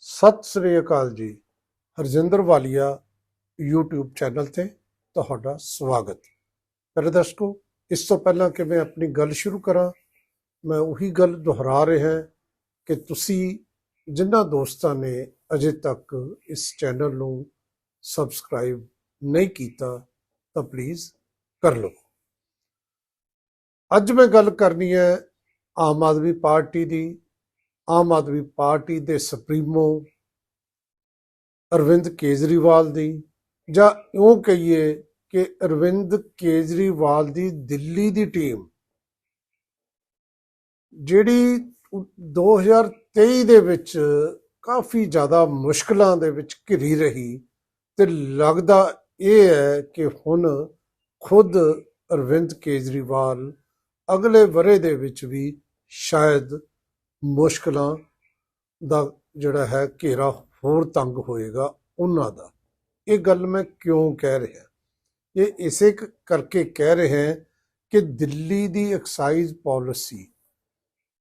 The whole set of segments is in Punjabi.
ਸਤਿ ਸ੍ਰੀ ਅਕਾਲ ਜੀ। ਹਰਜਿੰਦਰ ਵਾਲੀਆ YouTube ਚੈਨਲ ਤੇ ਤੁਹਾਡਾ ਸਵਾਗਤ। ਮੇਰੇ ਦਰਸ਼ਕੋ, ਇਸ ਤੋਂ ਪਹਿਲਾਂ ਕਿ ਮੈਂ ਆਪਣੀ ਗੱਲ ਸ਼ੁਰੂ ਕਰਾਂ, ਮੈਂ ਉਹੀ ਗੱਲ ਦੁਹਰਾ ਰਿਹਾ ਕਿ ਤੁਸੀਂ ਜਿਨ੍ਹਾਂ ਦੋਸਤਾਂ ਨੇ ਅਜੇ ਤੱਕ ਇਸ ਚੈਨਲ ਨੂੰ ਸਬਸਕ੍ਰਾਈਬ ਨਹੀਂ ਕੀਤਾ, ਤਾਂ ਪਲੀਜ਼ ਕਰ ਲਓ। ਅੱਜ ਮੈਂ ਗੱਲ ਕਰਨੀ ਹੈ ਆਮ ਆਦਮੀ ਪਾਰਟੀ ਦੀ ਆਮ ਆਦਮੀ ਪਾਰਟੀ ਦੇ ਸੁਪਰੀਮੋ ਅਰਵਿੰਦ ਕੇਜਰੀਵਾਲ ਦੀ, ਜਾਂ ਇਉਂ ਕਹੀਏ ਕਿ ਅਰਵਿੰਦ ਕੇਜਰੀਵਾਲ ਦੀ ਦਿੱਲੀ ਦੀ ਟੀਮ, ਜਿਹੜੀ 2023 ਦੇ ਵਿੱਚ ਕਾਫੀ ਜ਼ਿਆਦਾ ਮੁਸ਼ਕਲਾਂ ਦੇ ਵਿੱਚ ਘਿਰੀ ਰਹੀ ਤੇ ਲੱਗਦਾ ਇਹ ਹੈ ਕਿ ਹੁਣ ਖੁਦ ਅਰਵਿੰਦ ਕੇਜਰੀਵਾਲ ਅਗਲੇ ਵਰੇ ਦੇ ਵਿੱਚ ਵੀ ਸ਼ਾਇਦ ਮੁਸ਼ਕਲਾਂ ਦਾ ਜਿਹੜਾ ਹੈ ਘੇਰਾ ਹੋਰ ਤੰਗ ਹੋਏਗਾ ਉਹਨਾਂ ਦਾ। ਇਹ ਗੱਲ ਮੈਂ ਕਿਉਂ ਕਹਿ ਰਿਹਾ? ਇਹ ਇਸੇ ਕਰਕੇ ਕਹਿ ਰਿਹਾ ਕਿ ਦਿੱਲੀ ਦੀ ਐਕਸਾਈਜ਼ ਪਾਲਿਸੀ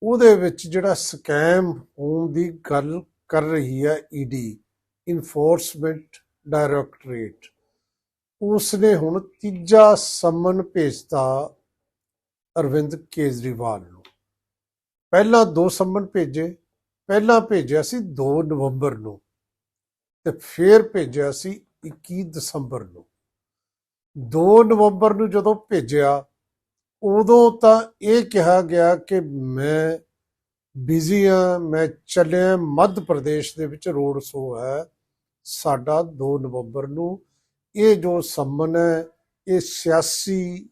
ਉਹਦੇ ਵਿੱਚ ਜਿਹੜਾ ਸਕੈਮ ਹੋਣ ਦੀ ਗੱਲ ਕਰ ਰਹੀ ਹੈ ਈਡੀ ਇਨਫੋਰਸਮੈਂਟ ਡਾਇਰੈਕਟੋਰੇਟ ਉਸਨੇ ਹੁਣ ਤੀਜਾ ਸਮਨ ਭੇਜਤਾ ਅਰਵਿੰਦ ਕੇਜਰੀਵਾਲ ਨੂੰ। ਪਹਿਲਾਂ ਦੋ ਸੰਮਨ ਭੇਜੇ, ਪਹਿਲਾਂ ਭੇਜਿਆ ਸੀ 2 ਨਵੰਬਰ ਨੂੰ ਤੇ ਫਿਰ ਭੇਜਿਆ ਸੀ 21 ਦਸੰਬਰ ਨੂੰ। 2 ਨਵੰਬਰ ਨੂੰ ਜਦੋਂ ਭੇਜਿਆ, ਉਦੋਂ ਤਾਂ ਇਹ ਕਿਹਾ ਗਿਆ ਕਿ ਮੈਂ ਬਿਜ਼ੀ ਆ ਮੈਂ ਚੱਲਿਆ ਮੱਧ ਪ੍ਰਦੇਸ਼ ਦੇ ਵਿੱਚ, ਰੋਡ ਸ਼ੋ ਹੈ ਸਾਡਾ 2 ਨਵੰਬਰ ਨੂੰ। ਇਹ ਜੋ ਸੰਮਨ ਹੈ, ਇਹ ਸਿਆਸੀ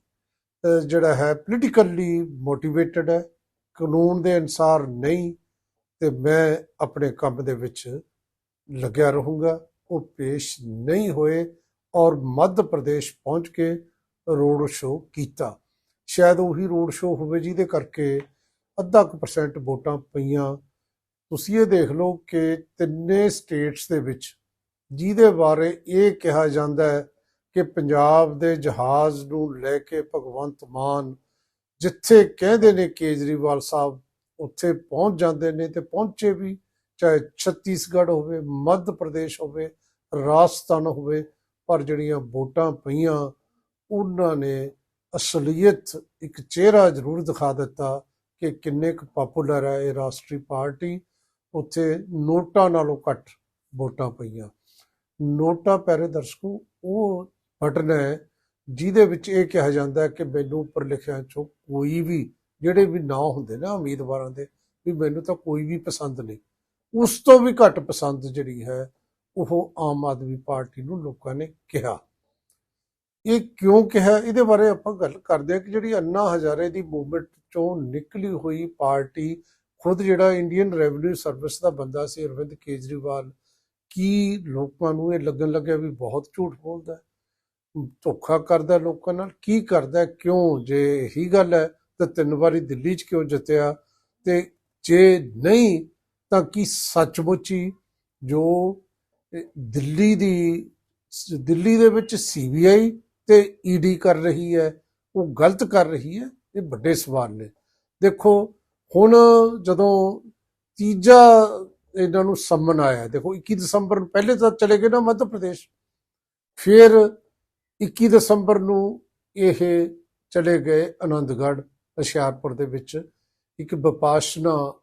ਜਿਹੜਾ ਹੈ ਪੋਲੀਟੀਕਲੀ ਮੋਟੀਵੇਟਡ ਹੈ। ਕਾਨੂੰਨ ਦੇ ਅਨਸਾਰ ਨਹੀਂ, ਤੇ ਮੈਂ ਆਪਣੇ ਕੰਮ ਦੇ ਵਿੱਚ ਲੱਗਿਆ ਰਹੂੰਗਾ। ਉਹ ਪੇਸ਼ ਨਹੀਂ ਹੋਏ ਔਰ ਮੱਧ ਪ੍ਰਦੇਸ਼ ਪਹੁੰਚ ਕੇ ਰੋਡ ਸ਼ੋਅ ਕੀਤਾ। ਸ਼ਾਇਦ ਉਹੀ ਰੋਡ ਸ਼ੋਅ ਹੋਵੇ ਜਿਹਦੇ ਕਰਕੇ ਅੱਧਾ ਕੁ ਪਰਸੈਂਟ ਵੋਟਾਂ ਪਈਆਂ। ਤੁਸੀਂ ਇਹ ਦੇਖ ਲਓ ਕਿ ਤਿੰਨੇ ਸਟੇਟਸ ਦੇ ਵਿੱਚ ਜਿਹਦੇ ਬਾਰੇ ਇਹ ਕਿਹਾ ਜਾਂਦਾ ਹੈ ਕਿ ਪੰਜਾਬ ਦੇ ਜਹਾਜ਼ ਨੂੰ ਲੈ ਕੇ ਭਗਵੰਤ ਮਾਨ ਜਿੱਥੇ ਕਹਿੰਦੇ ਨੇ ਕੇਜਰੀਵਾਲ ਸਾਹਿਬ, ਉੱਥੇ ਪਹੁੰਚ ਜਾਂਦੇ ਨੇ ਤੇ ਪਹੁੰਚੇ ਵੀ, ਚਾਹੇ ਛੱਤੀਸਗੜ੍ਹ ਹੋਵੇ, ਮੱਧ ਪ੍ਰਦੇਸ਼ ਹੋਵੇ, ਰਾਜਸਥਾਨ ਹੋਵੇ, ਪਰ ਜਿਹੜੀਆਂ ਵੋਟਾਂ ਪਈਆਂ, ਉਹਨਾਂ ਨੇ ਅਸਲੀਅਤ ਇੱਕ ਚਿਹਰਾ ਜ਼ਰੂਰ ਦਿਖਾ ਦਿੱਤਾ ਕਿ ਕਿੰਨੇ ਕੁ ਪਪੂਲਰ ਹੈ ਇਹ ਰਾਸ਼ਟਰੀ ਪਾਰਟੀ। ਉੱਥੇ ਨੋਟਾਂ ਨਾਲੋਂ ਘੱਟ ਵੋਟਾਂ ਪਈਆਂ। ਨੋਟਾ ਪੈਰੇ ਦਰਸ਼ਕੋ, ਉਹ ਬਟਨ ਹੈ ਜਿਹਦੇ ਵਿੱਚ ਇਹ ਕਿਹਾ ਜਾਂਦਾ ਕਿ ਮੈਨੂੰ ਉੱਪਰ ਲਿਖਿਆ ਚੋਂ ਕੋਈ ਵੀ, ਜਿਹੜੇ ਵੀ ਨਾਂ ਹੁੰਦੇ ਨਾ ਉਮੀਦਵਾਰਾਂ ਦੇ, ਵੀ ਮੈਨੂੰ ਤਾਂ ਕੋਈ ਵੀ ਪਸੰਦ ਨਹੀਂ। ਉਸ ਤੋਂ ਵੀ ਘੱਟ ਪਸੰਦ ਜਿਹੜੀ ਹੈ, ਉਹ ਆਮ ਆਦਮੀ ਪਾਰਟੀ ਨੂੰ ਲੋਕਾਂ ਨੇ ਕਿਹਾ। ਇਹ ਕਿਉਂ ਕਿਹਾ? ਇਹਦੇ ਬਾਰੇ ਆਪਾਂ ਗੱਲ ਕਰਦੇ ਹਾਂ ਕਿ ਜਿਹੜੀ ਅੰਨਾ ਹਜ਼ਾਰੇ ਦੀ ਮੂਵਮੈਂਟ ਚੋਂ ਨਿਕਲੀ ਹੋਈ ਪਾਰਟੀ, ਖੁਦ ਜਿਹੜਾ ਇੰਡੀਅਨ ਰੈਵਨਿਊ ਸਰਵਿਸ ਦਾ ਬੰਦਾ ਸੀ ਅਰਵਿੰਦ ਕੇਜਰੀਵਾਲ, ਕੀ ਲੋਕਾਂ ਨੂੰ ਇਹ ਲੱਗਣ ਲੱਗਿਆ ਵੀ ਬਹੁਤ ਝੂਠ ਬੋਲਦਾ ਧੋਖਾ ਕਰਦਾ ਲੋਕਾਂ ਨਾਲ? ਕੀ ਕਰਦਾ ਕਿਉਂ? ਜੇ ਇਹੀ ਗੱਲ ਹੈ, ਤਾਂ ਤਿੰਨ ਵਾਰੀ ਦਿੱਲੀ 'ਚ ਕਿਉਂ ਜਿੱਤਿਆ? ਤੇ ਜੇ ਨਹੀਂ, ਤਾਂ ਕੀ ਸੱਚਮੁੱਚ ਹੀ ਜੋ ਦਿੱਲੀ ਦੀ, ਦਿੱਲੀ ਦੇ ਵਿੱਚ ਸੀਬੀਆਈ ਤੇ ਈਡੀ ਕਰ ਰਹੀ ਹੈ, ਉਹ ਗਲਤ ਕਰ ਰਹੀ ਹੈ? ਇਹ ਵੱਡੇ ਸਵਾਲ ਨੇ। ਦੇਖੋ, ਹੁਣ ਜਦੋਂ ਤੀਜਾ ਇਹਨਾਂ ਨੂੰ ਸੰਮਨ ਆਇਆ, ਦੇਖੋ 21 ਦਸੰਬਰ ਨੂੰ ਪਹਿਲੇ ਤਾਂ ਚਲੇ ਗਏ ਨਾ ਮੱਧ ਪ੍ਰਦੇਸ਼। ਫਿਰ 21 ਦਸੰਬਰ ਨੂੰ ਇਹ ਚਲੇ ਗਏ ਆਨੰਦਗੜ੍ਹ ਹੁਸ਼ਿਆਰਪੁਰ ਦੇ ਵਿੱਚ। ਇੱਕ ਵਿਪਾਸ਼ਨਾ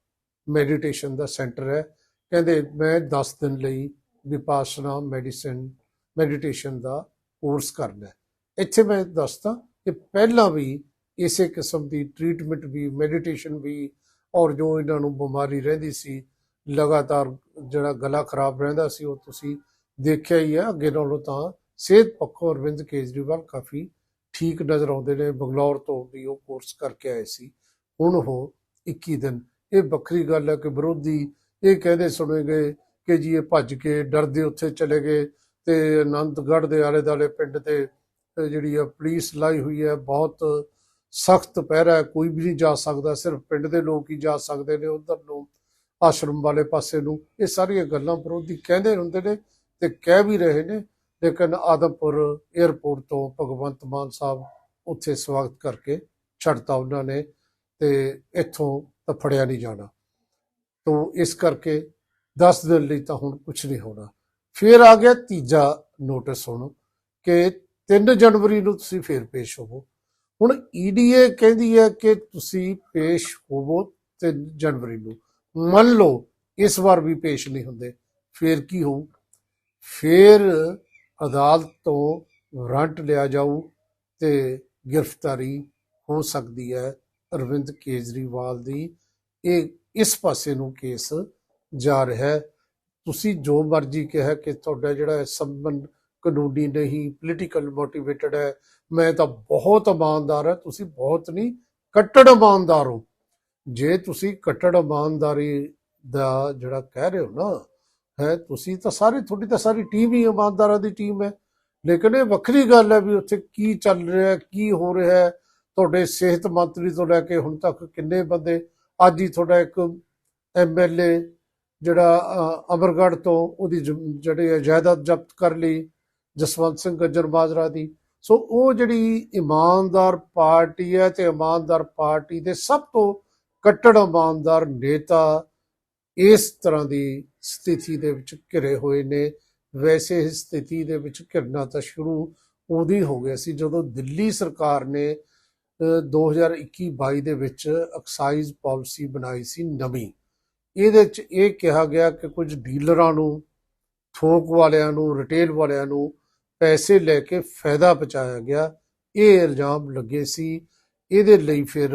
ਮੈਡੀਟੇਸ਼ਨ ਦਾ ਸੈਂਟਰ ਹੈ। ਕਹਿੰਦੇ, ਮੈਂ 10 ਦਿਨ ਲਈ ਵਿਪਾਸ਼ਨਾ ਮੈਡੀਸਨ, ਮੈਡੀਟੇਸ਼ਨ ਦਾ ਕੋਰਸ ਕਰਨਾ ਇੱਥੇ ਮੈਂ ਦੱਸਦਾ ਕਿ ਪਹਿਲਾਂ ਵੀ ਇਸੇ ਕਿਸਮ ਦੀ ਟ੍ਰੀਟਮੈਂਟ ਵੀ, ਮੈਡੀਟੇਸ਼ਨ ਵੀ, ਔਰ ਜੋ ਇਹਨਾਂ ਨੂੰ ਬਿਮਾਰੀ ਰਹਿੰਦੀ ਸੀ, ਲਗਾਤਾਰ ਜਿਹੜਾ ਗਲਾ ਖਰਾਬ ਰਹਿੰਦਾ ਸੀ, ਉਹ ਤੁਸੀਂ ਦੇਖਿਆ ਹੀ ਹੈ। ਅੱਗੇ ਨਾਲੋਂ ਤਾਂ ਸਿਹਤ ਪੱਖੋਂ ਅਰਵਿੰਦ ਕੇਜਰੀਵਾਲ ਕਾਫੀ ਠੀਕ ਨਜ਼ਰ ਆਉਂਦੇ ਨੇ, ਬੰਗਲੌਰ ਤੋਂ ਵੀ ਉਹ ਕੋਰਸ ਕਰਕੇ ਆਏ ਸੀ। ਹੁਣ ਉਹ 21 ਦਿਨ। ਇਹ ਵੱਖਰੀ ਗੱਲ ਹੈ ਕਿ ਵਿਰੋਧੀ ਇਹ ਕਹਿੰਦੇ ਸੁਣੇ ਗਏ ਕਿ ਜੀ ਇਹ ਭੱਜ ਕੇ ਡਰਦੇ ਉੱਥੇ ਚਲੇ ਗਏ ਤੇ ਅਨੰਦਗੜ੍ਹ ਦੇ ਆਲੇ ਦੁਆਲੇ ਪਿੰਡ ਤੇ ਜਿਹੜੀ ਆ ਪੁਲਿਸ ਲਾਈ ਹੋਈ ਹੈ, ਬਹੁਤ ਸਖਤ ਪਹਿਰਾ ਕੋਈ ਵੀ ਨਹੀਂ ਜਾ ਸਕਦਾ, ਸਿਰਫ ਪਿੰਡ ਦੇ ਲੋਕ ਹੀ ਜਾ ਸਕਦੇ ਨੇ ਉਧਰ ਨੂੰ, ਆਸ਼ਰਮ ਵਾਲੇ ਪਾਸੇ ਨੂੰ। ਇਹ ਸਾਰੀਆਂ ਗੱਲਾਂ ਵਿਰੋਧੀ ਕਹਿੰਦੇ ਹੁੰਦੇ ਨੇ ਤੇ ਕਹਿ ਵੀ ਰਹੇ ਨੇ। ਲੇਕਿਨ ਆਦਮਪੁਰ 에ਅਰਪੋਰਟ ਤੋਂ ਭਗਵੰਤ ਮਾਨ ਸਾਹਿਬ ਉੱਥੇ ਸਵਾਗਤ ਕਰਕੇ ਛੱਡਤਾ ਉਹਨਾਂ ਨੇ ਤੇ ਇੱਥੋਂ ਤਾਂ ਫੜਿਆ ਨਹੀਂ ਜਾਣਾ। ਤੋਂ ਇਸ ਕਰਕੇ 10 ਦਿਨ ਲਈ ਤਾਂ ਹੁਣ ਕੁਝ ਨਹੀਂ ਹੋਣਾ। ਫਿਰ ਆ ਗਿਆ ਤੀਜਾ ਨੋਟਿਸ ਹੁਣ ਕਿ 3 ਜਨਵਰੀ ਨੂੰ ਤੁਸੀਂ ਫੇਰ ਪੇਸ਼ ਹੋਵੋ। ਹੁਣ ਈਡੀਏ ਕਹਿੰਦੀ ਹੈ ਕਿ ਤੁਸੀਂ ਪੇਸ਼ ਹੋਵੋ 3 ਜਨਵਰੀ ਨੂੰ। ਮੰਨ ਲਓ ਇਸ ਵਾਰ ਵੀ ਪੇਸ਼ ਨਹੀਂ ਹੁੰਦੇ, ਫੇਰ ਕੀ ਹੋਊ? ਫੇਰ ਅਦਾਲਤ ਤੋਂ ਵਾਰੰਟ ਲਿਆ ਜਾਊ ਤੇ ਗ੍ਰਿਫਤਾਰੀ ਹੋ ਸਕਦੀ ਹੈ ਅਰਵਿੰਦ ਕੇਜਰੀਵਾਲ ਦੀ। ਇਹ ਇਸ ਪਾਸੇ ਨੂੰ ਕੇਸ ਜਾ ਰਿਹਾ ਹੈ। ਤੁਸੀਂ ਜੋ ਮਰਜ਼ੀ ਕਿਹਾ ਕਿ ਤੁਹਾਡਾ ਜਿਹੜਾ ਸੰਬੰਧ ਕਾਨੂੰਨੀ ਨਹੀਂ ਪੋਲੀਟੀਕਲ ਮੋਟੀਵੇਟਡ ਹੈ, ਮੈਂ ਤਾਂ ਬਹੁਤ ਇਮਾਨਦਾਰ ਹਾਂ, ਤੁਸੀਂ ਬਹੁਤ ਨਹੀਂ, ਕੱਟੜ ਇਮਾਨਦਾਰ ਹੋ। ਜੇ ਤੁਸੀਂ ਕੱਟੜ ਇਮਾਨਦਾਰੀ ਦਾ ਜਿਹੜਾ ਕਹਿ ਰਹੇ ਹੋ ਨਾ ਹੈ ਤੁਸੀਂ ਤਾਂ ਸਾਰੀ ਤੁਹਾਡੀ ਤਾਂ ਸਾਰੀ ਟੀਮ ਹੀ ਇਮਾਨਦਾਰਾਂ ਦੀ ਟੀਮ ਹੈ। ਲੇਕਿਨ ਇਹ ਵੱਖਰੀ ਗੱਲ ਹੈ ਵੀ ਉੱਥੇ ਕੀ ਚੱਲ ਰਿਹਾ ਕੀ ਹੋ ਰਿਹਾ ਹੈ। ਤੁਹਾਡੇ ਸਿਹਤ ਮੰਤਰੀ ਤੋਂ ਲੈ ਕੇ ਹੁਣ ਤੱਕ ਕਿੰਨੇ ਬੰਦੇ ਅੱਜ ਹੀ ਤੁਹਾਡਾ ਇੱਕ ਐਮਐਲਏ ਜਿਹੜਾ ਅ, ਅਮਰਗੜ੍ਹ ਤੋਂ ਉਹਦੀ ਜ਼ਮ- ਜਿਹੜੀ ਹੈ ਜਾਇਦਾਦ ਜ਼ਬਤ ਕਰ ਲਈ ਜਸਵੰਤ ਸਿੰਘ ਗੱਜਰ ਮਾਜਰਾ ਦੀ। ਸੋ ਉਹ ਜਿਹੜੀ ਇਮਾਨਦਾਰ ਪਾਰਟੀ ਹੈ ਤੇ ਇਮਾਨਦਾਰ ਪਾਰਟੀ ਦੇ ਸਭ ਤੋਂ ਕੱਟੜ ਇਮਾਨਦਾਰ ਨੇਤਾ ਇਸ ਤਰ੍ਹਾਂ ਦੀ ਸਥਿਤੀ ਦੇ ਵਿੱਚ ਘਿਰੇ ਹੋਏ ਨੇ। ਵੈਸੇ ਇਸ ਸਥਿਤੀ ਦੇ ਵਿੱਚ ਘਿਰਨਾ ਤਾਂ ਸ਼ੁਰੂ ਉਦੋਂ ਹੀ ਹੋ ਗਿਆ ਸੀ ਜਦੋਂ ਦਿੱਲੀ ਸਰਕਾਰ ਨੇ ਅ, 2021-22 ਦੇ ਵਿੱਚ ਐਕਸਾਈਜ਼ ਪਾਲਿਸੀ ਬਣਾਈ ਸੀ ਨਵੀਂ। ਇਹਦੇ ਚ ਇਹ ਕਿਹਾ ਗਿਆ ਕਿ ਕੁਝ ਡੀਲਰਾਂ ਨੂੰ ਥੋਕ ਵਾਲਿਆਂ ਨੂੰ ਰਿਟੇਲ ਵਾਲਿਆਂ ਨੂੰ ਪੈਸੇ ਲੈ ਕੇ ਫਾਇਦਾ ਪਹੁੰਚਾਇਆ ਗਿਆ। ਇਹ ਇਲਜ਼ਾਮ ਲੱਗੇ ਸੀ। ਇਹਦੇ ਲਈ ਫਿਰ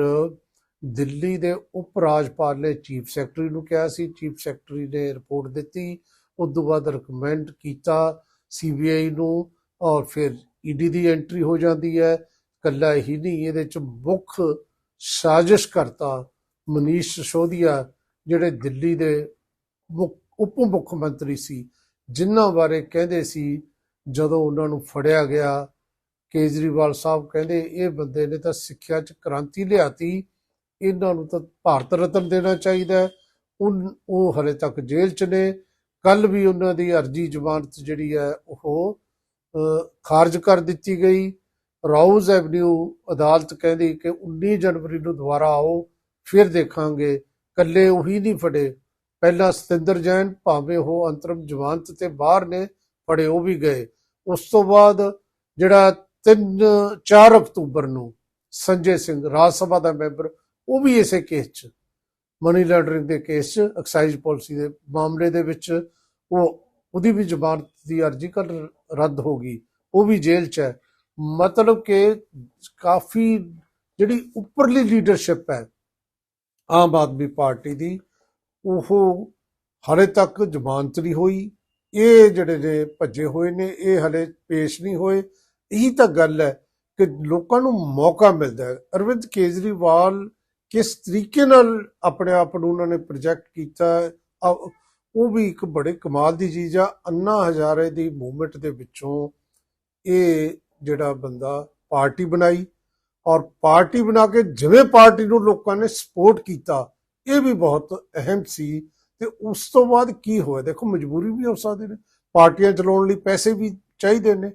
ਦਿੱਲੀ ਦੇ ਉਪ ਰਾਜਪਾਲ ਨੇ ਚੀਫ ਸੈਕਟਰੀ ਨੂੰ ਕਿਹਾ ਸੀ, ਚੀਫ ਸੈਕਟਰੀ ਨੇ ਰਿਪੋਰਟ ਦਿੱਤੀ, ਉਸ ਤੋਂ ਬਾਅਦ ਰეკਮੈਂਡ ਕੀਤਾ ਸੀਬੀਆਈ ਨੂੰ ਔਰ ਫਿਰ ਈਡੀ ਦੀ ਐਂਟਰੀ ਹੋ ਜਾਂਦੀ ਹੈ। ਕੱਲਾ ਹੀ ਨਹੀਂ, ਇਹਦੇ ਚ ਮੁੱਖ ਸਾਜ਼ਿਸ਼ ਕਰਤਾ ਮਨੀਸ਼ ਸਿਸੋਦੀਆ, ਜਿਹੜੇ ਦਿੱਲੀ ਦੇ ਮੁੱਖ, ਉਪ ਮੁੱਖ ਮੰਤਰੀ ਸੀ, ਜਿਨ੍ਹਾਂ ਬਾਰੇ ਕਹਿੰਦੇ ਸੀ, ਜਦੋਂ ਉਹਨਾਂ ਨੂੰ ਫੜਿਆ ਗਿਆ, ਕੇਜਰੀਵਾਲ ਸਾਹਿਬ ਕਹਿੰਦੇ, ਇਹ ਬੰਦੇ ਨੇ ਤਾਂ ਸਿੱਖਿਆ 'ਚ ਕ੍ਰਾਂਤੀ ਲਿਆਤੀ ਇਹਨਾਂ ਨੂੰ ਤਾਂ ਭਾਰਤ ਰਤਨ ਦੇਣਾ ਚਾਹੀਦਾ ਹੈ। ਉਹ ਹਲੇ ਤੱਕ ਜੇਲ੍ਹ 'ਚ ਨੇ। ਕੱਲ ਵੀ ਉਹਨਾਂ ਦੀ ਅਰਜੀ ਜ਼ਮਾਨਤ ਜਿਹੜੀ ਹੈ, ਉਹ ਖਾਰਜ ਕਰ ਦਿੱਤੀ ਗਈ। ਰਾਉਜ਼ ਐਵਨਿਊ ਅਦਾਲਤ ਕਹਿੰਦੀ ਕਿ 19 ਜਨਵਰੀ ਨੂੰ ਦੁਬਾਰਾ ਆਓ, ਫਿਰ ਦੇਖਾਂਗੇ। ਕੱਲੇ ਉਹੀ ਨਹੀਂ ਫੜੇ। ਪਹਿਲਾਂ ਸਤਿੰਦਰ ਜੈਨ, ਭਾਵੇਂ ਉਹ ਅੰਤਰਮ ਜ਼ਮਾਨਤ ਤੇ ਬਾਹਰ ਨੇ, ਫੜੇ ਉਹ ਵੀ ਗਏ। ਉਸ ਤੋਂ ਬਾਅਦ ਜਿਹੜਾ 3 4 ਅਕਤੂਬਰ ਨੂੰ ਸੰਜੇ ਸਿੰਘ ਰਾਜ ਸਭਾ ਦਾ ਮੈਂਬਰ ਉਹ ਵੀ ਇਸੇ ਕੇਸ 'ਚ। ਮਨੀ ਲਾਂਡਰਿੰਗ ਦੇ ਕੇਸ 'ਚ ਐਕਸਾਈਜ਼ ਪਾਲਿਸੀ ਦੇ ਮਾਮਲੇ ਦੇ ਵਿੱਚ ਉਹ, ਉਹਦੀ ਵੀ ਜ਼ਮਾਨਤ ਦੀ ਅਰਜ਼ੀ ਕੱਲ ਰੱਦ ਹੋ ਗਈ। ਉਹ ਵੀ ਜੇਲ੍ਹ 'ਚ ਹੈ। ਮਤਲਬ ਕਿ ਕਾਫੀ ਜਿਹੜੀ ਉੱਪਰਲੀ ਲੀਡਰਸ਼ਿਪ ਹੈ ਆਮ ਆਦਮੀ ਪਾਰਟੀ ਦੀ, ਉਹ ਹਲੇ ਤੱਕ ਜ਼ਮਾਨਤ ਨਹੀਂ ਹੋਈ। ਇਹ ਜਿਹੜੇ ਨੇ ਭੱਜੇ ਹੋਏ ਨੇ, ਇਹ ਹਲੇ ਪੇਸ਼ ਨਹੀਂ ਹੋਏ। ਇਹੀ ਤਾਂ ਗੱਲ ਹੈ ਕਿ ਲੋਕਾਂ ਨੂੰ ਮੌਕਾ ਮਿਲਦਾ ਹੈ। ਅਰਵਿੰਦ ਕੇਜਰੀਵਾਲ ਕਿਸ ਤਰੀਕੇ ਨਾਲ ਆਪਣੇ ਆਪ ਨੂੰ ਉਹਨਾਂ ਨੇ ਪ੍ਰੋਜੈਕਟ ਕੀਤਾ ਉਹ ਵੀ ਇੱਕ ਬੜੇ ਕਮਾਲ ਦੀ ਚੀਜ਼ ਆ। ਅੰਨਾ ਹਜ਼ਾਰੇ ਦੀ ਮੂਵਮੈਂਟ ਦੇ ਵਿੱਚੋਂ ਇਹ ਜਿਹੜਾ ਬੰਦਾ ਪਾਰਟੀ ਬਣਾਈ ਔਰ ਪਾਰਟੀ ਬਣਾ ਕੇ ਜਿਵੇਂ ਪਾਰਟੀ ਨੂੰ ਲੋਕਾਂ ਨੇ ਸਪੋਰਟ ਕੀਤਾ, ਇਹ ਵੀ ਬਹੁਤ ਅਹਿਮ ਸੀ। ਤੇ ਉਸ ਤੋਂ ਬਾਅਦ ਕੀ ਹੋਇਆ? ਦੇਖੋ, ਮਜਬੂਰੀ ਵੀ ਹੋ ਸਕਦੀ ਨੇ। ਪਾਰਟੀਆਂ ਚਲਾਉਣ ਲਈ ਪੈਸੇ ਵੀ ਚਾਹੀਦੇ ਨੇ।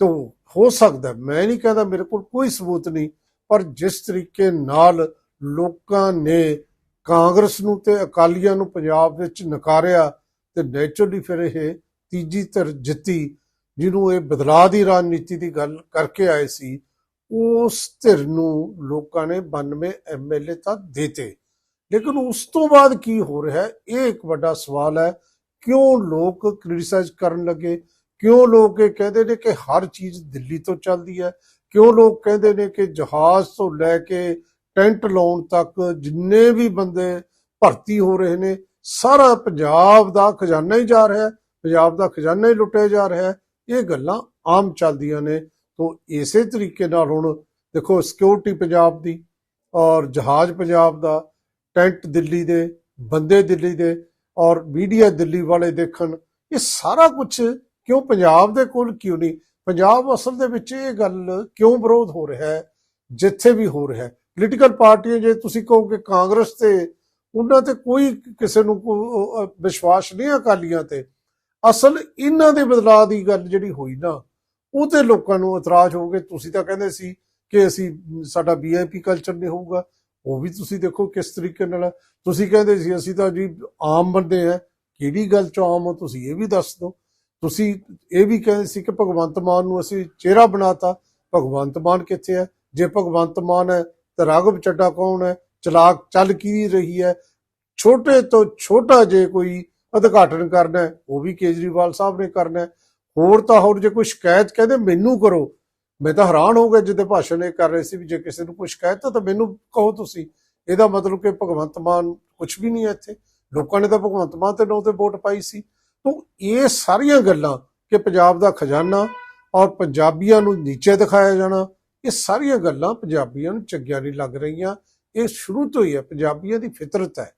ਤਾਂ ਹੋ ਸਕਦਾ ਮੈਂ ਨਹੀਂ ਕਹਿੰਦਾ ਮੇਰੇ ਕੋਲ ਕੋਈ ਸਬੂਤ ਨਹੀਂ, ਪਰ ਜਿਸ ਤਰੀਕੇ ਨਾਲ ਲੋਕਾਂ ਨੇ ਕਾਂਗਰਸ ਨੂੰ ਤੇ ਅਕਾਲੀਆਂ ਨੂੰ ਪੰਜਾਬ ਵਿੱਚ ਨਕਾਰਿਆ ਤੇ ਨੇਚਰਲੀ ਫਿਰ ਇਹ ਤੀਜੀ ਧਿਰ ਜਿੱਤੀ, ਜਿਹਨੂੰ ਇਹ ਬਦਲਾਅ ਦੀ ਰਾਜਨੀਤੀ ਦੀ ਗੱਲ ਕਰਕੇ ਆਏ ਸੀ, ਉਸ ਧਿਰ ਨੂੰ ਲੋਕਾਂ ਨੇ 92 ਐਮਐਲਏ ਤਾਂ ਦੇਤੇ। ਲੇਕਿਨ ਉਸ ਤੋਂ ਬਾਅਦ ਕੀ ਹੋ ਰਿਹਾ ਹੈ? ਇਹ ਇੱਕ ਵੱਡਾ ਸਵਾਲ ਹੈ, ਕਿਉਂ ਲੋਕ ਕ੍ਰਿਟਿਸਾਈਜ਼ ਕਰਨ ਲੱਗੇ? ਕਿਉਂ ਲੋਕ ਇਹ ਕਹਿੰਦੇ ਨੇ ਕਿ ਹਰ ਚੀਜ਼ ਦਿੱਲੀ ਤੋਂ ਚੱਲਦੀ ਹੈ? ਕਿਉਂ ਲੋਕ ਕਹਿੰਦੇ ਨੇ ਕਿ ਜਹਾਜ਼ ਤੋਂ ਲੈ ਕੇ ਟੈਂਟ ਲਾਉਣ ਤੱਕ ਜਿੰਨੇ ਵੀ ਬੰਦੇ ਭਰਤੀ ਹੋ ਰਹੇ ਨੇ, ਸਾਰਾ ਪੰਜਾਬ ਦਾ ਖਜ਼ਾਨਾ ਹੀ ਜਾ ਰਿਹਾ ਹੈ, ਪੰਜਾਬ ਦਾ ਖਜ਼ਾਨਾ ਹੀ ਲੁੱਟਿਆ ਜਾ ਰਿਹਾ ਹੈ। ਇਹ ਗੱਲਾਂ ਆਮ ਚੱਲਦੀਆਂ ਨੇ। ਤੋਂ ਇਸੇ ਤਰੀਕੇ ਨਾਲ ਹੁਣ ਦੇਖੋ ਸਿਕਿਉਰਿਟੀ ਪੰਜਾਬ ਦੀ ਔਰ ਜਹਾਜ਼ ਪੰਜਾਬ ਦਾ, ਟੈਂਟ ਦਿੱਲੀ ਦੇ, ਬੰਦੇ ਦਿੱਲੀ ਦੇ ਔਰ ਮੀਡੀਆ ਦਿੱਲੀ ਵਾਲੇ ਦੇਖਣ, ਇਹ ਸਾਰਾ ਕੁਝ ਕਿਉਂ ਪੰਜਾਬ ਦੇ ਕੋਲ ਕਿਉਂ ਨਹੀਂ? ਪੰਜਾਬ ਅਸਲ ਦੇ ਵਿੱਚ ਇਹ ਗੱਲ ਕਿਉਂ ਵਿਰੋਧ ਹੋ ਰਿਹਾ ਹੈ? ਜਿੱਥੇ ਵੀ ਹੋ ਰਿਹਾ ਹੈ। ਪੋਲੀਟੀਕਲ ਪਾਰਟੀਆਂ ਜੇ ਤੁਸੀਂ ਕਹੋਗੇ ਕਾਂਗਰਸ ਤੇ, ਉਹਨਾਂ ਤੇ ਕੋਈ ਕਿਸੇ ਨੂੰ ਵਿਸ਼ਵਾਸ ਨਹੀਂ ਅਕਾਲੀਆਂ ਤੇ। ਅਸਲ ਇਹਨਾਂ ਦੇ ਬਦਲਾਅ ਦੀ ਗੱਲ ਜਿਹੜੀ ਹੋਈ ਨਾ, ਉਹ ਤੇ ਲੋਕਾਂ ਨੂੰ ਇਤਰਾਜ਼ ਹੋ ਗਏ। ਤੁਸੀਂ ਤਾਂ ਕਹਿੰਦੇ ਸੀ ਕਿ ਅਸੀਂ ਸਾਡਾ ਵੀਆਈਪੀ ਕਲਚਰ ਨਹੀਂ ਹੋਊਗਾ। ਉਹ ਵੀ ਤੁਸੀਂ ਦੇਖੋ ਕਿਸ ਤਰੀਕੇ ਨਾਲ ਹੈ। ਤੁਸੀਂ ਕਹਿੰਦੇ ਸੀ, ਅਸੀਂ ਤਾਂ ਜੀ ਆਮ ਬੰਦੇ ਆ। ਕਿਹੜੀ ਗੱਲ ਚ ਆਮ ਹੋ? ਤੁਸੀਂ ਇਹ ਵੀ ਦੱਸ ਦਿਓ। ਤੁਸੀਂ ਇਹ ਵੀ ਕਹਿੰਦੇ ਸੀ ਕਿ ਭਗਵੰਤ ਮਾਨ ਨੂੰ ਅਸੀਂ ਚਿਹਰਾ ਬਣਾਤਾ। ਭਗਵੰਤ ਮਾਨ ਕਿੱਥੇ ਹੈ? ਜੇ ਭਗਵੰਤ ਮਾਨ ਹੈ ਤਾਂ ਰਾਘਵ ਚੱਡਾ ਕੌਣ ਹੈ? ਚਲਾਕ ਚੱਲ ਕੀ ਰਹੀ ਹੈ? ਛੋਟੇ ਤੋਂ ਛੋਟਾ ਜੇ ਕੋਈ ਉਦਘਾਟਨ ਕਰਨਾ ਉਹ ਵੀ ਕੇਜਰੀਵਾਲ ਸਾਹਿਬ ਨੇ ਕਰਨਾ ਹੋਰ ਤਾਂ ਹੋਰ ਜੇ ਕੋਈ ਸ਼ਿਕਾਇਤ ਕਹਿੰਦੇ ਮੈਨੂੰ ਕਰੋ। ਮੈਂ ਤਾਂ ਹੈਰਾਨ ਹੋ ਗਿਆ ਜਦੋਂ ਭਾਸ਼ਣ ਇਹ ਕਰ ਰਹੇ ਸੀ ਵੀ ਜੇ ਕਿਸੇ ਨੂੰ ਕੋਈ ਸ਼ਿਕਾਇਤ ਹੈ ਤਾਂ ਮੈਨੂੰ ਕਹੋ ਤੁਸੀਂ। ਇਹਦਾ ਮਤਲਬ ਕਿ ਭਗਵੰਤ ਮਾਨ ਕੁਝ ਵੀ ਨਹੀਂ ਹੈ ਇੱਥੇ। ਲੋਕਾਂ ਨੇ ਤਾਂ ਭਗਵੰਤ ਮਾਨ ਤੇ ਨਾਂ ਤੇ ਵੋਟ ਪਾਈ ਸੀ। ਤੋਂ ਇਹ ਸਾਰੀਆਂ ਗੱਲਾਂ ਕਿ ਪੰਜਾਬ ਦਾ ਖਜ਼ਾਨਾ ਔਰ ਪੰਜਾਬੀਆਂ ਨੂੰ ਨੀਚੇ ਦਿਖਾਇਆ ਜਾਣਾ ਇਹ ਸਾਰੀਆਂ ਗੱਲਾਂ ਪੰਜਾਬੀਆਂ ਨੂੰ ਚੰਗੀਆਂ ਨਹੀਂ ਲੱਗ ਰਹੀਆਂ। ਇਹ ਸ਼ੁਰੂ ਤੋਂ ਹੀ ਹੈ, ਪੰਜਾਬੀਆਂ ਦੀ ਫਿਤਰਤ ਹੈ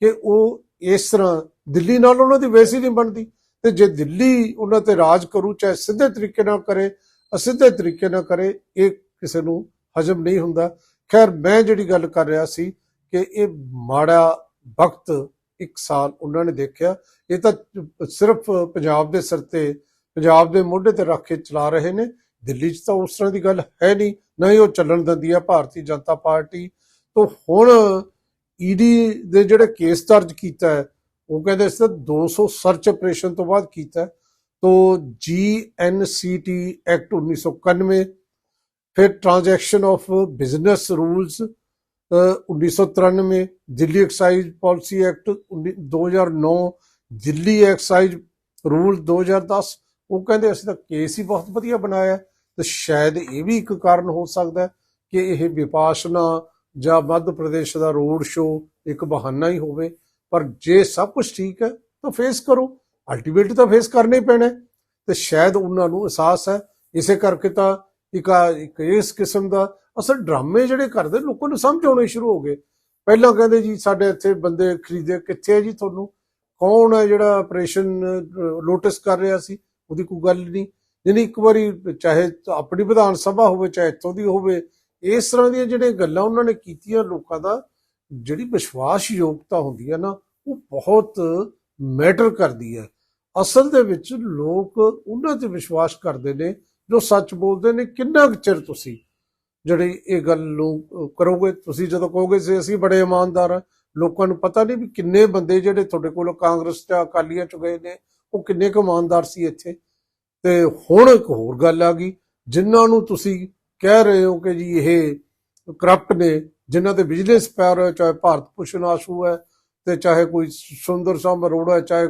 ਕਿ ਉਹ ਇਸ ਤਰ੍ਹਾਂ ਦਿੱਲੀ ਨਾਲ ਉਹਨਾਂ ਦੀ ਵੈਸੀ ਨਹੀਂ ਬਣਦੀ। ਤੇ ਜੇ ਦਿੱਲੀ ਉਹਨਾਂ ਤੇ ਰਾਜ ਕਰੂ, ਚਾਹੇ ਸਿੱਧੇ ਤਰੀਕੇ ਨਾਲ ਕਰੇ, ਅਸਿੱਧੇ ਤਰੀਕੇ ਨਾਲ ਕਰੇ, ਇਹ ਕਿਸੇ ਨੂੰ ਹਜਮ ਨਹੀਂ ਹੁੰਦਾ। ਖੈਰ, ਮੈਂ ਜਿਹੜੀ ਗੱਲ ਕਰ ਰਿਹਾ ਸੀ ਕਿ ਇਹ ਮਾੜਾ ਵਕਤ ਇੱਕ ਸਾਲ ਉਹਨਾਂ ਨੇ ਦੇਖਿਆ। ਇਹ ਤਾਂ ਸਿਰਫ ਪੰਜਾਬ ਦੇ ਸਿਰ ਤੇ, ਪੰਜਾਬ ਦੇ ਮੋਢੇ ਤੇ ਰੱਖ ਕੇ ਚਲਾ ਰਹੇ ਨੇ। ਦਿੱਲੀ 'ਚ ਤਾਂ ਉਸ ਤਰ੍ਹਾਂ ਦੀ ਗੱਲ ਹੈ ਨਹੀਂ, ਨਾ ਹੀ ਉਹ ਚੱਲਣ ਦਿੰਦੀ ਹੈ ਭਾਰਤੀ ਜਨਤਾ ਪਾਰਟੀ ਤੋਂ ਹੁਣ ਈਡੀ ਦੇ ਜਿਹੜੇ ਕੇਸ ਦਰਜ ਕੀਤਾ ਹੈ, ਉਹ ਕਹਿੰਦੇ ਇਸ ਤੇ 200 ਸਰਚ ਆਪਰੇਸ਼ਨ ਤੋਂ ਬਾਅਦ ਕੀਤਾ ਹੈ। ਤੋਂ ਜੀਐਨਸੀਟੀ ਐਕਟ 1991 ਫਿਰ transaction of business rules 1993 Delhi excise policy act 2009 Delhi excise rule 2010 ਉਹ ਕਹਿੰਦੇ ਅਸੀਂ ਤਾਂ ਕੇਸ ਹੀ ਬਹੁਤ ਵਧੀਆ ਬਣਾਇਆ ਤੇ ਸ਼ਾਇਦ ਇਹ ਵੀ ਇੱਕ ਕਾਰਨ ਹੋ ਸਕਦਾ ਕਿ ਇਹ ਵਿਪਾਸ਼ਨਾ ਜਾਂ ਮੱਧ ਪ੍ਰਦੇਸ਼ ਦਾ ਰੋਡ ਸ਼ੋ ਇੱਕ ਬਹਾਨਾ ਹੀ ਹੋਵੇ। ਪਰ ਜੇ ਸਭ ਕੁਝ ਠੀਕ ਹੈ ਤਾਂ ਫੇਸ ਕਰੋ। ਅਲਟੀਮੇਟਲੀ ਤਾਂ ਫੇਸ ਕਰਨਾ ਹੀ ਪੈਣਾ। ਤੇ ਸ਼ਾਇਦ ਉਹਨਾਂ ਨੂੰ ਅਹਿਸਾਸ ਹੈ। ਇਸੇ ਕਰਕੇ ਤਾਂ ਇੱਕ ਇੱਕ ਇਸ ਕਿਸਮ ਦਾ ਅਸਲ ਡਰਾਮੇ ਜਿਹੜੇ ਕਰਦੇ ਲੋਕਾਂ ਨੂੰ ਸਮਝ ਆਉਣੇ ਸ਼ੁਰੂ ਹੋ ਗਏ। ਪਹਿਲਾਂ ਕਹਿੰਦੇ ਜੀ, ਸਾਡੇ ਇੱਥੇ ਬੰਦੇ ਖਰੀਦੇ ਕਿੱਥੇ ਹੈ ਜੀ ਤੁਹਾਨੂੰ? ਕੌਣ ਹੈ ਜਿਹੜਾ ਆਪਰੇਸ਼ਨ ਲੋਟਸ ਕਰ ਰਿਹਾ ਸੀ? ਉਹਦੀ ਕੋਈ ਗੱਲ ਨਹੀਂ। ਜਿਹਨੇ ਇੱਕ ਵਾਰੀ ਚਾਹੇ ਆਪਣੀ ਵਿਧਾਨ ਸਭਾ ਹੋਵੇ, ਚਾਹੇ ਇੱਥੋਂ ਦੀ ਹੋਵੇ, ਇਸ ਤਰ੍ਹਾਂ ਦੀਆਂ ਜਿਹੜੀਆਂ ਗੱਲਾਂ ਉਹਨਾਂ ਨੇ ਕੀਤੀਆਂ ਲੋਕਾਂ ਦਾ, ਜਿਹੜੀ ਵਿਸ਼ਵਾਸ ਯੋਗਤਾ ਹੁੰਦੀ ਹੈ ਨਾ, ਉਹ ਬਹੁਤ ਮੈਟਰ ਕਰਦੀ ਹੈ। ਅਸਲ ਦੇ ਵਿੱਚ ਲੋਕ ਉਹਨਾਂ ਤੇ ਵਿਸ਼ਵਾਸ ਕਰਦੇ ਨੇ, ਜੋ ਸੱਚ ਬੋਲਦੇ ਨੇ। ਕਿੰਨਾ ਕੁ ਚਿਰ ਤੁਸੀਂ ਜਿਹੜੀ ਇਹ ਗੱਲ ਨੂੰ ਕਰੋਗੇ? ਤੁਸੀਂ ਜਦੋਂ ਕਹੋਗੇ ਸੀ ਅਸੀਂ ਬੜੇ ਇਮਾਨਦਾਰ ਹਾਂ, ਲੋਕਾਂ ਨੂੰ ਪਤਾ ਨਹੀਂ ਵੀ ਕਿੰਨੇ ਬੰਦੇ ਜਿਹੜੇ ਤੁਹਾਡੇ ਕੋਲ ਕਾਂਗਰਸ ਤੇ ਅਕਾਲੀਆਂ ਚ ਗਏ ਨੇ, ਉਹ ਕਿੰਨੇ ਕੁ ਇਮਾਨਦਾਰ ਸੀ ਇੱਥੇ? ਤੇ ਹੁਣ ਇੱਕ ਹੋਰ ਗੱਲ ਆ ਗਈ, ਜਿਨ੍ਹਾਂ ਨੂੰ ਤੁਸੀਂ ਕਹਿ ਰਹੇ ਹੋ ਕਿ ਜੀ ਇਹ ਕਰਪਟ ਨੇ, ਜਿਨ੍ਹਾਂ ਤੇ ਬਿਜ਼ਨਸ ਪੈਰ ਹੈ, ਚਾਹੇ ਭਾਰਤ ਭੂਸ਼ਣ ਆਸ਼ੂ ਹੈ ਤੇ ਚਾਹੇ ਕੋਈ ਸੁੰਦਰ ਸ਼ਾਮ ਅਰੋੜਾ ਹੈ, ਚਾਹੇ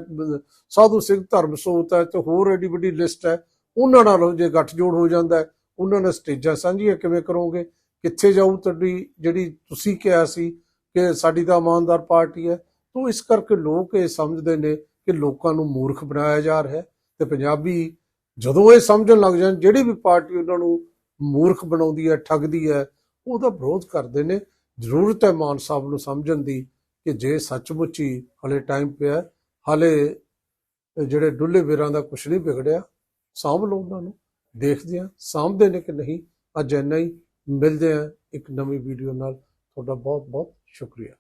ਸਾਧੂ ਸਿੰਘ ਧਰਮਸੋਤ ਹੈ ਤੇ ਹੋਰ ਏਡੀ ਵੱਡੀ ਲਿਸਟ ਹੈ, ਉਹਨਾਂ ਨਾਲ ਜੇ ਗੱਠਜੋੜ ਹੋ ਜਾਂਦਾ ਹੈ, ਉਹਨਾਂ ਨਾਲ ਸਟੇਜਾਂ ਸਾਂਝੀਆਂ ਕਿਵੇਂ ਕਰੋਗੇ? ਕਿੱਥੇ ਜਾਊ ਤੁਹਾਡੀ ਜਿਹੜੀ ਤੁਸੀਂ ਕਿਹਾ ਸੀ ਕਿ ਸਾਡੀ ਤਾਂ ਇਮਾਨਦਾਰ ਪਾਰਟੀ ਹੈ? ਤੋਂ ਇਸ ਕਰਕੇ ਲੋਕ ਇਹ ਸਮਝਦੇ ਨੇ ਕਿ ਲੋਕਾਂ ਨੂੰ ਮੂਰਖ ਬਣਾਇਆ ਜਾ ਰਿਹਾ ਹੈ ਤੇ ਪੰਜਾਬੀ ਜਦੋਂ ਇਹ ਸਮਝਣ ਲੱਗ ਜਾਣ ਜਿਹੜੀ ਵੀ ਪਾਰਟੀ ਉਹਨਾਂ ਨੂੰ ਮੂਰਖ ਬਣਾਉਂਦੀ ਹੈ ਠੱਗਦੀ ਹੈ ਉਹਦਾ ਵਿਰੋਧ ਕਰਦੇ ਨੇ। ਜ਼ਰੂਰਤ ਹੈ ਮਾਨ ਸਾਹਿਬ ਨੂੰ ਸਮਝਣ ਦੀ ਕਿ ਜੇ ਸੱਚਮੁੱਚ ਹੀ ਹਲੇ ਟਾਈਮ ਪਿਆ ਹੈ, ਹਲੇ ਜਿਹੜੇ ਡੁੱਲੇ ਵੀਰਾਂ ਦਾ ਕੁਝ ਨਹੀਂ ਵਿਗੜਿਆ ਸਾਂਭ ਲਓ ਉਹਨਾਂ ਨੂੰ ਦੇਖਦੇ ਹਾਂ ਸਾਂਭਦੇ ਨੇ ਕਿ ਨਹੀਂ। ਅੱਜ ਇੰਨਾ ਹੀ ਮਿਲਦੇ ਹਾਂ ਇੱਕ ਨਵੀਂ ਵੀਡੀਓ ਨਾਲ। ਤੁਹਾਡਾ ਬਹੁਤ ਬਹੁਤ ਸ਼ੁਕਰੀਆ।